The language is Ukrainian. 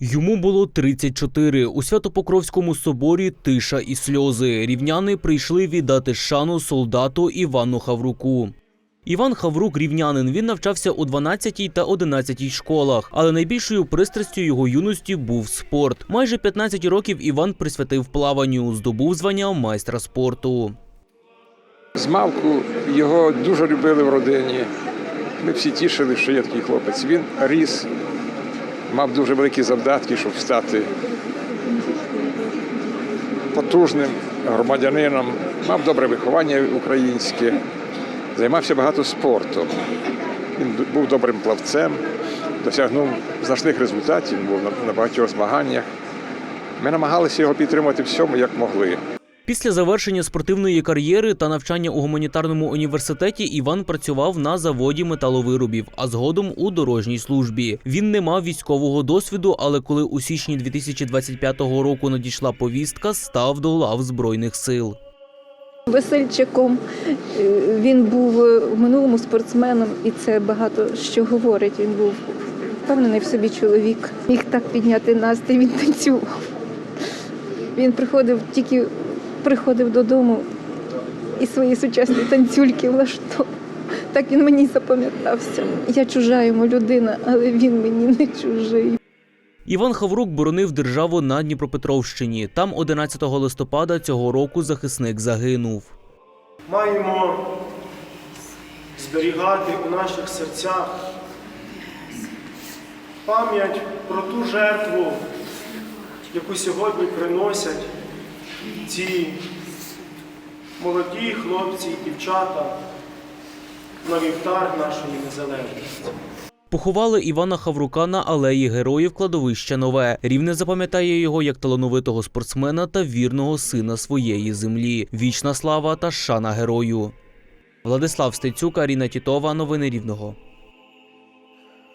Йому було 34. У Святопокровському соборі тиша і сльози. Рівняни прийшли віддати шану солдату Івану Хавруку. Іван Хаврук рівнянин. Він навчався у 12 та 11 школах, але найбільшою пристрастю його юності був спорт. Майже 15 років Іван присвятив плаванню, здобув звання майстра спорту. З малку його дуже любили в родині. Ми всі тішили, що є такий хлопець. Він ріс, мав дуже великі завдатки, щоб стати потужним громадянином, мав добре виховання українське, займався багато спортом. Він був добрим плавцем, досягнув значних результатів, був на- багатьох змаганнях. Ми намагалися його підтримати всьому, як могли. Після завершення спортивної кар'єри та навчання у гуманітарному університеті Іван працював на заводі металовиробів, а згодом у дорожній службі. Він не мав військового досвіду, але коли у січні 2025 року надійшла повістка, став до лав збройних сил. Васильчиком е, він був е, в минулому спортсменом, і це багато що говорить. Він був впевнений в собі чоловік. Міг так підняти настрій, він танцював. Він приходив тільки приходив додому і свої сучасні танцюльки влаштовував. Так він мені запам'ятався. Я чужа йому людина, але він мені не чужий. Іван Хаврук боронив державу на Дніпропетровщині. Там 11 листопада цього року захисник загинув. маємо зберігати у наших серцях пам'ять про ту жертву, яку сьогодні приносять ці молоді хлопці і дівчата на вівтар нашої незалежності. Поховали Івана Хаврука на алеї героїв кладовища Нове. Рівне запам'ятає його як талановитого спортсмена та вірного сина своєї землі. Вічна слава та шана герою. Владислав Стецюк, Аріна Тітова. Новини Рівного.